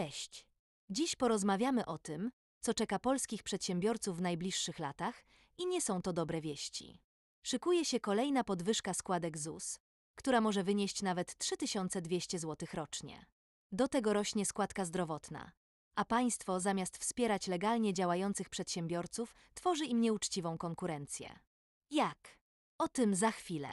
Cześć. Dziś porozmawiamy o tym, co czeka polskich przedsiębiorców w najbliższych latach i nie są to dobre wieści. Szykuje się kolejna podwyżka składek ZUS, która może wynieść nawet 3200 zł rocznie. Do tego rośnie składka zdrowotna, a państwo zamiast wspierać legalnie działających przedsiębiorców, tworzy im nieuczciwą konkurencję. Jak? O tym za chwilę.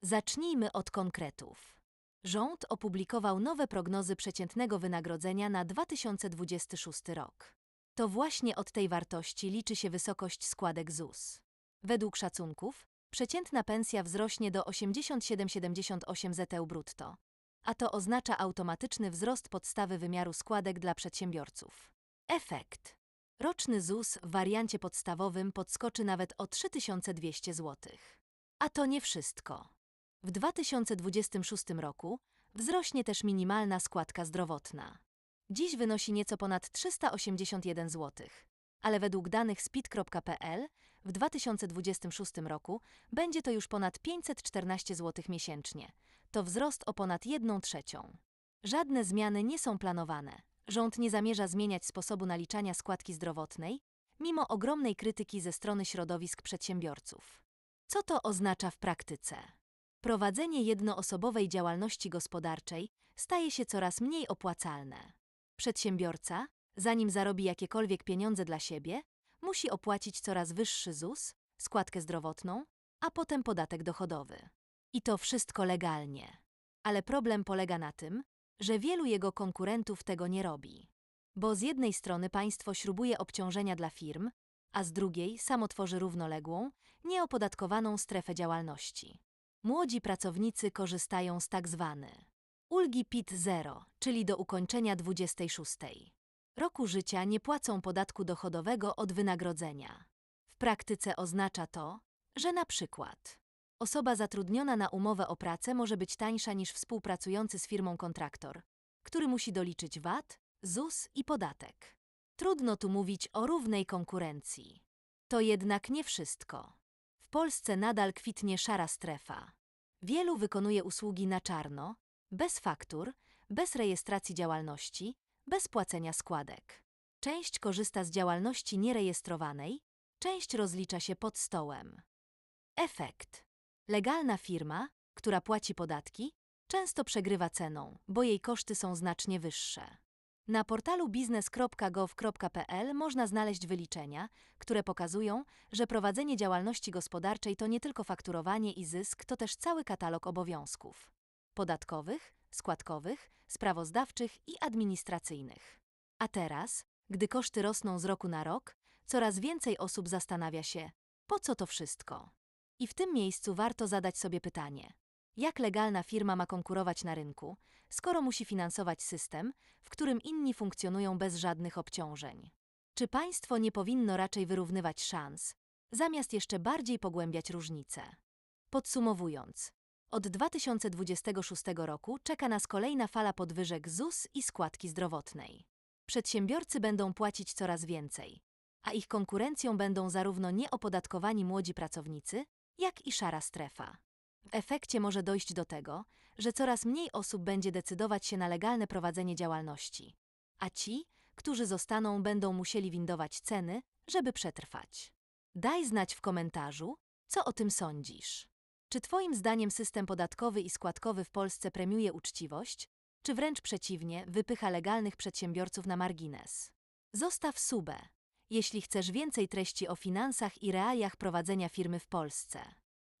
Zacznijmy od konkretów. Rząd opublikował nowe prognozy przeciętnego wynagrodzenia na 2026 rok. To właśnie od tej wartości liczy się wysokość składek ZUS. Według szacunków, przeciętna pensja wzrośnie do 87,78 ZEU brutto, a to oznacza automatyczny wzrost podstawy wymiaru składek dla przedsiębiorców. Efekt. Roczny ZUS w wariancie podstawowym podskoczy nawet o 3200 zł. A to nie wszystko. W 2026 roku wzrośnie też minimalna składka zdrowotna. Dziś wynosi nieco ponad 381 zł, ale według danych speed.pl w 2026 roku będzie to już ponad 514 zł miesięcznie. To wzrost o ponad 1 trzecią. Żadne zmiany nie są planowane. Rząd nie zamierza zmieniać sposobu naliczania składki zdrowotnej, mimo ogromnej krytyki ze strony środowisk przedsiębiorców. Co to oznacza w praktyce? Prowadzenie jednoosobowej działalności gospodarczej staje się coraz mniej opłacalne. Przedsiębiorca, zanim zarobi jakiekolwiek pieniądze dla siebie, musi opłacić coraz wyższy ZUS, składkę zdrowotną, a potem podatek dochodowy. I to wszystko legalnie. Ale problem polega na tym, że wielu jego konkurentów tego nie robi. Bo z jednej strony państwo śrubuje obciążenia dla firm, a z drugiej samo tworzy równoległą, nieopodatkowaną strefę działalności. Młodzi pracownicy korzystają z tak zwany ulgi PIT-0, czyli do ukończenia 26 roku życia nie płacą podatku dochodowego od wynagrodzenia. W praktyce oznacza to, że na przykład osoba zatrudniona na umowę o pracę może być tańsza niż współpracujący z firmą kontraktor, który musi doliczyć VAT, ZUS i podatek. Trudno tu mówić o równej konkurencji. To jednak nie wszystko. Polsce nadal kwitnie szara strefa. Wielu wykonuje usługi na czarno, bez faktur, bez rejestracji działalności, bez płacenia składek. Część korzysta z działalności nierejestrowanej, część rozlicza się pod stołem. Efekt. Legalna firma, która płaci podatki, często przegrywa ceną, bo jej koszty są znacznie wyższe. Na portalu biznes.gov.pl można znaleźć wyliczenia, które pokazują, że prowadzenie działalności gospodarczej to nie tylko fakturowanie i zysk, to też cały katalog obowiązków podatkowych, składkowych, sprawozdawczych i administracyjnych. A teraz, gdy koszty rosną z roku na rok, coraz więcej osób zastanawia się, po co to wszystko? I w tym miejscu warto zadać sobie pytanie: jak legalna firma ma konkurować na rynku, skoro musi finansować system, w którym inni funkcjonują bez żadnych obciążeń? Czy państwo nie powinno raczej wyrównywać szans, zamiast jeszcze bardziej pogłębiać różnice? Podsumowując, od 2026 roku czeka nas kolejna fala podwyżek ZUS i składki zdrowotnej. Przedsiębiorcy będą płacić coraz więcej, a ich konkurencją będą zarówno nieopodatkowani młodzi pracownicy, jak i szara strefa. W efekcie może dojść do tego, że coraz mniej osób będzie decydować się na legalne prowadzenie działalności, a ci, którzy zostaną, będą musieli windować ceny, żeby przetrwać. Daj znać w komentarzu, co o tym sądzisz. Czy Twoim zdaniem system podatkowy i składkowy w Polsce premiuje uczciwość, czy wręcz przeciwnie, wypycha legalnych przedsiębiorców na margines? Zostaw subę, jeśli chcesz więcej treści o finansach i realiach prowadzenia firmy w Polsce.